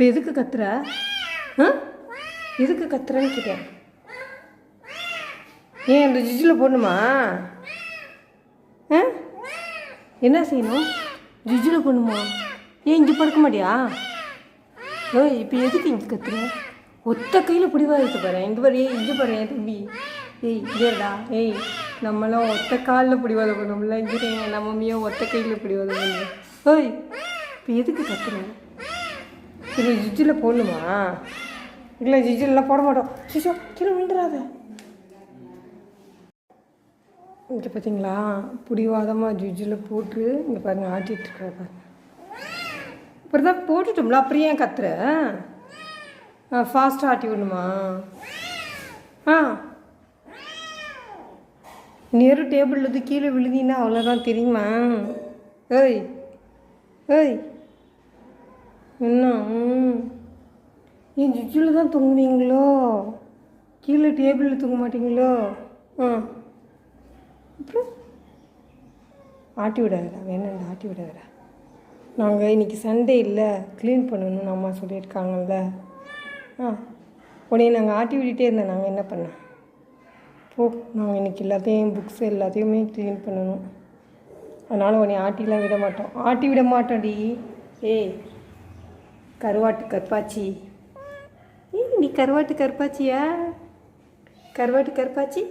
இப்போ எதுக்கு கத்துற? ஆ? எதுக்கு கத்துறேன்னு கேட்டேன். ஏன் இந்த ஜிஜில் போடணுமா? ஆ? என்ன செய்யணும்? ஜிஜில் போடணுமா? ஏன் இங்கே படுக்க மாட்டியா? ஏய் இப்போ எதுக்கு இங்கே கத்துற? ஒத்த கையில் பிடிவாக எடுத்து பாரு. இங்கே பாரு ஏய் இங்கே பாரு என் தம்பி? ஏய் இதேடா ஏய் நம்மளாம் ஒத்த காலில் பிடிவாத பண்ணோம்ல. இங்கே நம்ம மம்மியும் ஒத்த கையில் பிடிவாத பண்ணுவோம். ஓய் இப்போ எதுக்கு கத்துறேன் இது ஜிஜில் போடணுமா? இல்லை ஜிஜிலெலாம் போட மாட்டோம். சிஷோ கீழே விழுந்துடாத இங்கே பார்த்தீங்களா பிடிவாதமாக ஜிஜில் போட்டு இங்கே பாருங்க ஆட்டிகிட்டு பாருங்க. அப்புறம் தான் போட்டுட்டோம்ல அப்புறம் ஏன் கத்துற? ஆ ஃபாஸ்ட்டாக ஆட்டி விடணுமா? ஆ. நேரு டேபிளில் வந்து கீழே விழுந்தீங்கன்னா அவ்வளோதான் தெரியுமா? ஏய் ஏய். என்ன? ஏன் என் ஜிஜில் தான் தூங்குவீங்களோ கீழே டேபிளில் தூங்க மாட்டீங்களோ? ஆ. அப்புறம்? ஆட்டி விடாதடா வேணாண்டா ஆட்டி விடாதடா. நாங்கள் இன்றைக்கி சண்டே இல்லை க்ளீன் பண்ணணும்னு அம்மா சொல்லியிருக்காங்கல்ல. ஆ. உடனே நாங்கள் ஆட்டி விட்டுட்டே இருந்தோம் நாங்கள் என்ன பண்ண? போ நாங்கள் இன்றைக்கி எல்லாத்தையும் புக்ஸ் எல்லாத்தையுமே க்ளீன் பண்ணணும். அதனால் உன்னை ஆட்டிலாம் விட மாட்டோம். ஆட்டி விட மாட்டோம்டி. ஏய் கருவாட்டு கற்பாச்சி. நீ கருவாட்டு கருப்பாச்சியா? கருவாட்டு கருப்பாச்சி?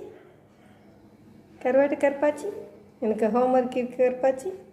கருவாட்டு கருப்பாச்சி? எனக்கு ஹோம்ஒர்க் இருக்கு கருப்பாச்சி.